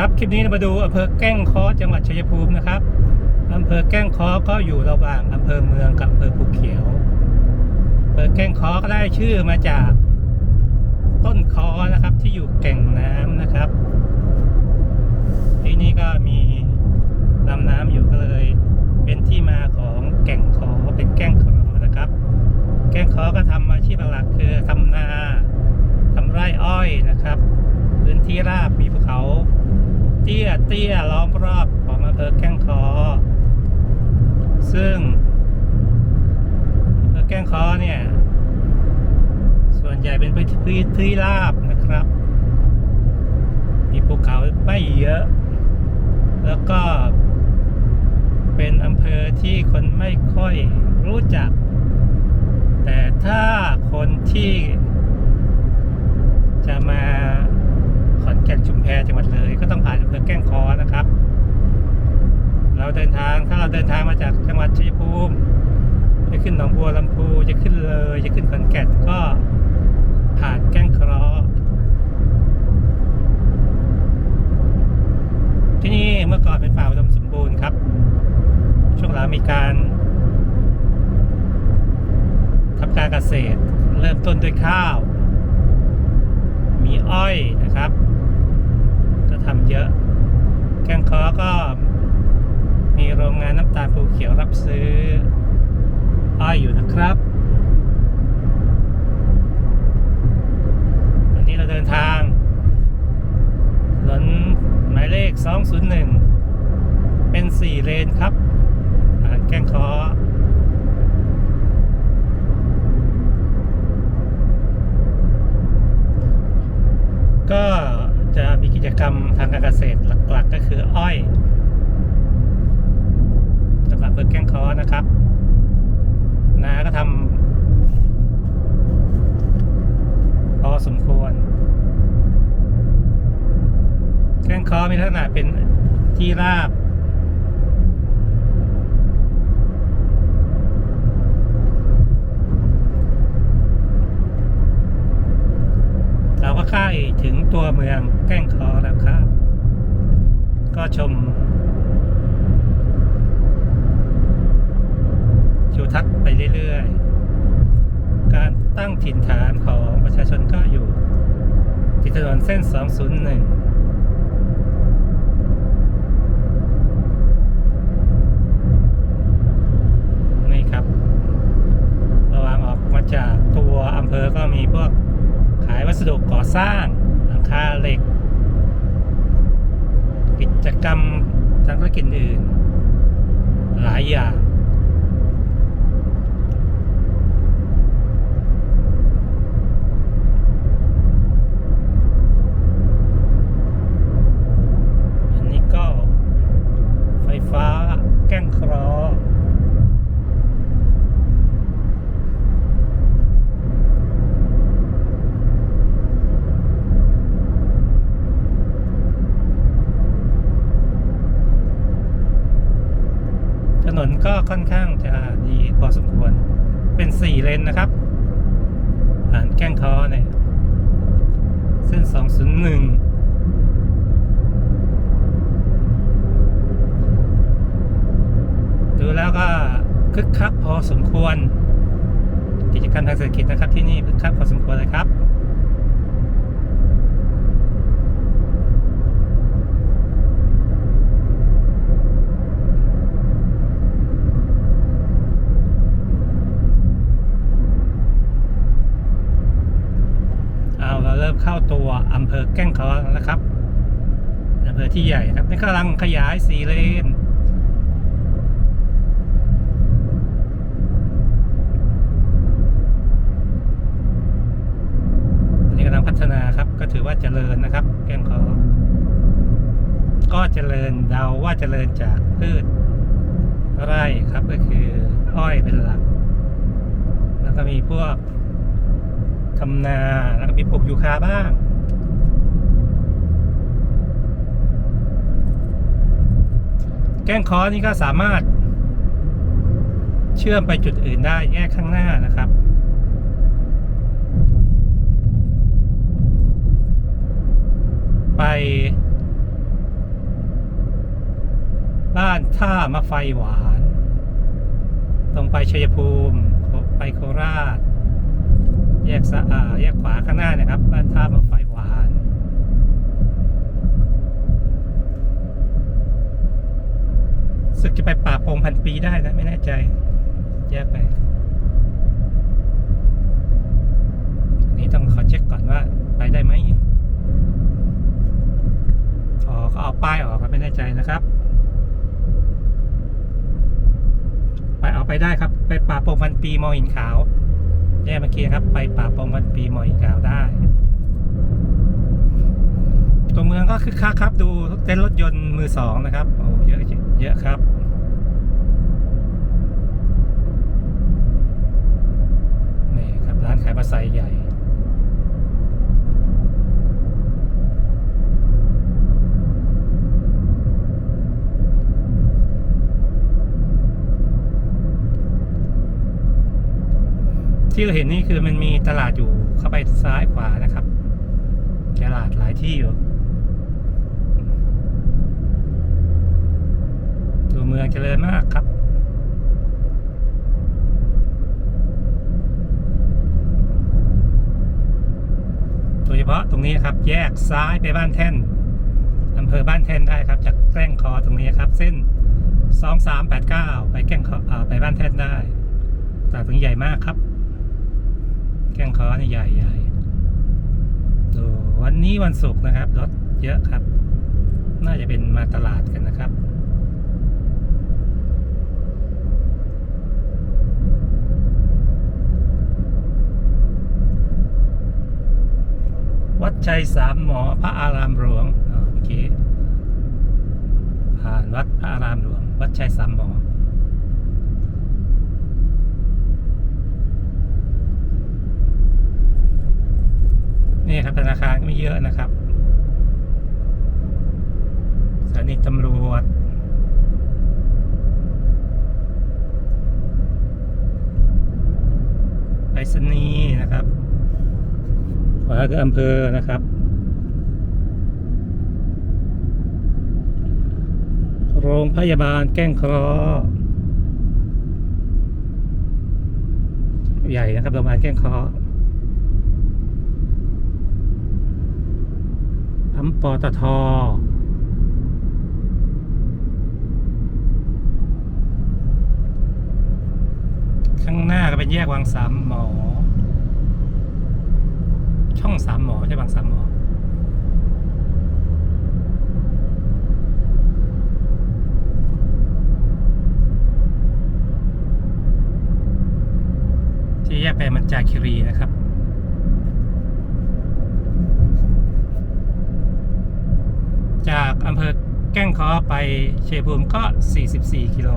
ครับคลิปนี้เรามาดูอำเภอแก้งคอจังหวัดชัยภูมินะครับอำเภอแก้งคอก็อยู่ระหว่างอำเภอเมืองกับอำเภอภูเขียวอำเภอแก้งคอก็ได้ชื่อมาจากต้นค้อนะครับที่อยู่แก่งน้ำนะครับ ที่นี่ก็มีลำน้ำอยู่ก็เลย เป็นที่มาของแก่งคอเป็นแก้งคอนะครับ แก้งคอก็ทำอาชีพหลักคือทำนาทำไร่อ้อยนะครับ พื้นที่ราบมี ตี้ยเตี้ยล้อมรอบของอำเภอแก้งคอ ซึ่งอำเภอแก้งคอเนี่ย ส่วนใหญ่เป็นพื้นที่ที่ราบนะครับ มีภูเขาไม่เยอะ แล้วก็เป็นอำเภอที่คนไม่ค่อยรู้จัก แต่ถ้าคนที่จะมา อนแก่นชุมแพจังหวัดเลย ก็ต้องผ่านอำเภอแก้งคอนะครับ เราเดินทางถ้าเราเดินทางมาจากจังหวัดชัยภูมิจะขึ้นหนองบัวลำพูจะขึ้นเลยจะขึ้นขอนแก่นก็ผ่านแก้งคราะห์ที่นี่เมื่อก่อนเป็นป่าอุดมสมบูรณ์ครับ ช่วงหลังมีการทำการเกษตร เริ่มต้นด้วยข้าว มีอ้อยนะครับ ทำเยอะแก้งคอก็มีโรงงานน้ำตาลภูเขียวรับซื้อ อ้อยอยู่นะครับ วันนี้เราเดินทางถนนหมายเลข 201 เป็น 4 เลนครับผ่านแก้งเคอ ก็จะมี กรรมทางการเกษตรหลักๆ ก็คืออ้อยสำหรับเบอร์แก้งคอนะครับนาก็ทำพอสมควร แก้งคอมีลักษณะเป็นที่ราบ เราก็ค่ายถึงตัว เมืองแก้งคอแล้วครับ ก็ชมทิวทัศน์ไปเรื่อยๆ การตั้งถิ่นฐานของประชาชนก็อยู่ที่ถนนเส้น 201นี่ครับระหว่างออกมาจากตัวอำเภอก็มีพวกขายวัสดุก่อสร้าง งคาเหล็ก กิจกรรมทางธุรกิจอื่น หลายอย่าง อันนี้ก็ไฟฟ้าแก้งเคราะห์ ถ นก็ค่อนข้างจะดีพอสมควร เป็นสี่เลนนะครับ ผ่านแก้งคอเนี่ย เส้น 201ดูแล้วก็คึกคักพอสมควร กิจกรรมทางเศรษฐกิจนะครับที่นี่คึกคักพอสมควรเลยครับ เอาเราเริ่มเข้าตัวอำ เภอแก้งเคอแล้วนะครับอำเภอที่ใหญ่ครับนี่กำลังขยายสี่เลนอันนี้กำลังพัฒนาครับ ก็ถือว่าเจริญนะครับ แก้งเคอก็เจริญเดาว่าเจริญจากพืชไร่ครับก็คืออ้อยเป็นหลัก แล้วก็มีพวกทำนาแล้วก็มีปลูกยูคาบ้าง แก้งคอนี่ก็สามารถ เชื่อมไปจุดอื่นได้แยกข้างหน้านะครับไป บ้านท่ามะไฟหวาน ตรงไปชัยภูมิ ไปโคราช แยกสะอาแยกขวาข้างหน้านะครับ บ้านท่ามะไฟหวาน สึกจะไปป่าโปงพันปีได้นะ ไม่แน่ใจ แยกไป นี่ต้องขอเช็คก่อนว่า ไปได้ไหมอ๋อเขาเอาป้ายออกก็ไม่แน่ใจนะครับ ไปเอาไปได้ครับ ไปป่าโปงพันปีมอหินขาว แยกเมื่อกี้ครับ ไปป่าโปงพันปีมอหินขาวได้ตัวเมืองก็คือคักครับดูเต้นรถยนต์มือสองนะครับโอ้เยอะเยอะครับ นี่ครับ ร้านขายปลาไซใหญ่ ที่เราเห็นนี่คือมันมีตลาดอยู่เข้าไปซ้ายขวานะครับ ตลาดหลายที่อยู่ตัวเมืองเจริญมากครับโดยเฉพาะตรงนี้ครับ แยกซ้ายไปบ้านแท่นอำเภอบ้านแท่นได้ครับ จากแกล้งคอตรงนี้ครับ เส้น 2389 ไปแกล้งคออไปบ้านแท่นได้ตลาดตรงนี้ใหญ่มากครับ แกล้งคอนี่ใหญ่ใหญ่ดูวันนี้วันศุกร์นะครับรถเยอะครับ น่าจะเป็นมาตลาดกันนะครับวัดชัยสามหมอพระอารามหลวงเมื่อกี้ผ่านวัดพระอารามหลวง วัดชัยสามหมอ นี่ครับธนาคารก็มีเยอะนะครับสถานีตำรวจไปรษณีย์นะครับขวาคืออำเภอนะครับโรงพยาบาลแก้งคราะห์ใหญ่นะครับโรงพยาบาลแก้งคราะห์ ปตทข้างหน้าก็เป็นแยกวังสามหมอ ช่องสามหมอใช่บางสามหมอ ที่แยกไปมันจาคิรีนะครับ จาก อำเภอแก้งเคอไปเชียงภูมิก็ 44 กิโล